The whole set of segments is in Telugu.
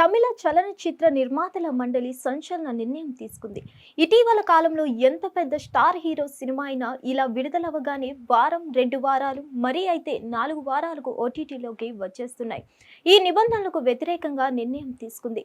తమిళ చలనచిత్ర నిర్మాతల మండలి సంచలన నిర్ణయం తీసుకుంది. ఇటీవల కాలంలో ఎంత పెద్ద స్టార్ హీరో సినిమా అయినా ఇలా విడుదలవ్వగానే వారం రెండు వారాలు మరీ అయితే నాలుగు వారాలకు ఓటీటీలోకి వచ్చేస్తున్నాయి. ఈ నిబంధనలకు వ్యతిరేకంగా నిర్ణయం తీసుకుంది.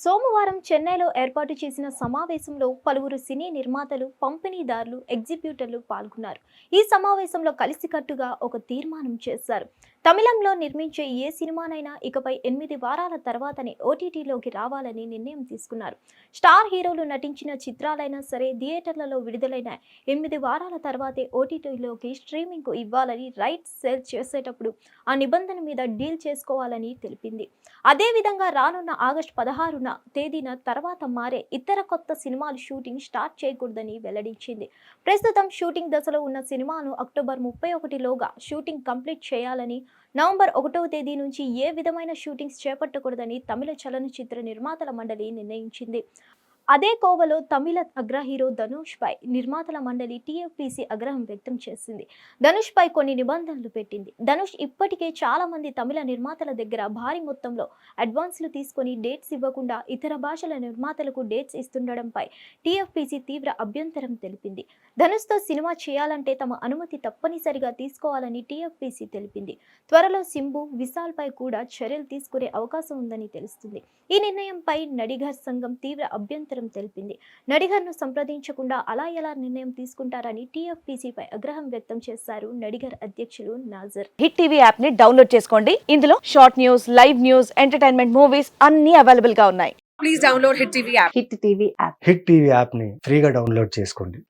సోమవారం చెన్నైలో ఏర్పాటు చేసిన సమావేశంలో పలువురు సినీ నిర్మాతలు పంపిణీదారులు ఎగ్జిబ్యూటర్లు పాల్గొన్నారు. ఈ సమావేశంలో కలిసికట్టుగా ఒక తీర్మానం చేశారు. తమిళంలో నిర్మించే ఏ సినిమానైనా ఇకపై ఎనిమిది వారాల తర్వాతనే ఓటీటీలోకి రావాలని నిర్ణయం తీసుకున్నారు. స్టార్ హీరోలు నటించిన చిత్రాలైనా సరే థియేటర్లలో విడుదలైన ఎనిమిది వారాల తర్వాతే ఓటీటీలోకి స్ట్రీమింగ్కు ఇవ్వాలని రైట్స్ సేల్ చేసేటప్పుడు ఆ నిబంధన మీద డీల్ చేసుకోవాలని తెలిపింది. అదేవిధంగా రానున్న ఆగస్టు పదహారున తేదీన తర్వాత మారే ఇతర కొత్త సినిమాలు షూటింగ్ స్టార్ట్ చేయకూడదని వెల్లడించింది. ప్రస్తుతం షూటింగ్ దశలో ఉన్న సినిమాను అక్టోబర్ ముప్పై ఒకటిలోగా షూటింగ్ కంప్లీట్ చేయాలని నవంబర్ ఒకటవ తేదీ నుంచి ఏ విధమైన షూటింగ్స్ చేపట్టకూడదని తమిళ చలనచిత్ర నిర్మాతల మండలి నిర్ణయించింది. అదే కోవలో తమిళ అగ్ర హీరో ధనుష్ పై నిర్మాతల మండలి టీఎఫ్పీసీ ఆగ్రహం వ్యక్తం చేసింది. ధనుష్ పై కొన్ని నిబంధనలు పెట్టింది. ధనుష్ ఇప్పటికే చాలా మంది తమిళ నిర్మాతల దగ్గర భారీ మొత్తంలో అడ్వాన్స్లు తీసుకొని డేట్స్ ఇవ్వకుండా ఇతర భాషల నిర్మాతలకు డేట్స్ ఇస్తుండడంపై టీఎఫ్పిసి తీవ్ర అభ్యంతరం తెలిపింది. ధనుష్తో సినిమా చేయాలంటే తమ అనుమతి తప్పనిసరిగా తీసుకోవాలని టీఎఫ్పీసీ తెలిపింది. త్వరలో సింబు విశాల్ పై కూడా చర్యలు తీసుకునే అవకాశం ఉందని తెలుస్తుంది. ఈ నిర్ణయంపై నడిగర్ సంఘం తీవ్ర అభ్యంతరం తెలిపింది. నడిగర్ను సంప్రదించకుండా అలా ఎలా నిర్ణయం తీసుకుంటారని టీఎఫ్పీసీపై ఆగ్రహం వ్యక్తం చేశారు నడిగర్ అధ్యక్షులు నాజర్. హిట్ టీవీ యాప్ని డౌన్లోడ్ చేసుకోండి. ఇందులో short news live news entertainment movies అన్ని అవైలబుల్గా ఉన్నాయి. please download Hit TV app. Hit TV app. Hit TV యాప్ని ఫ్రీగా డౌన్లోడ్ చేసుకోండి.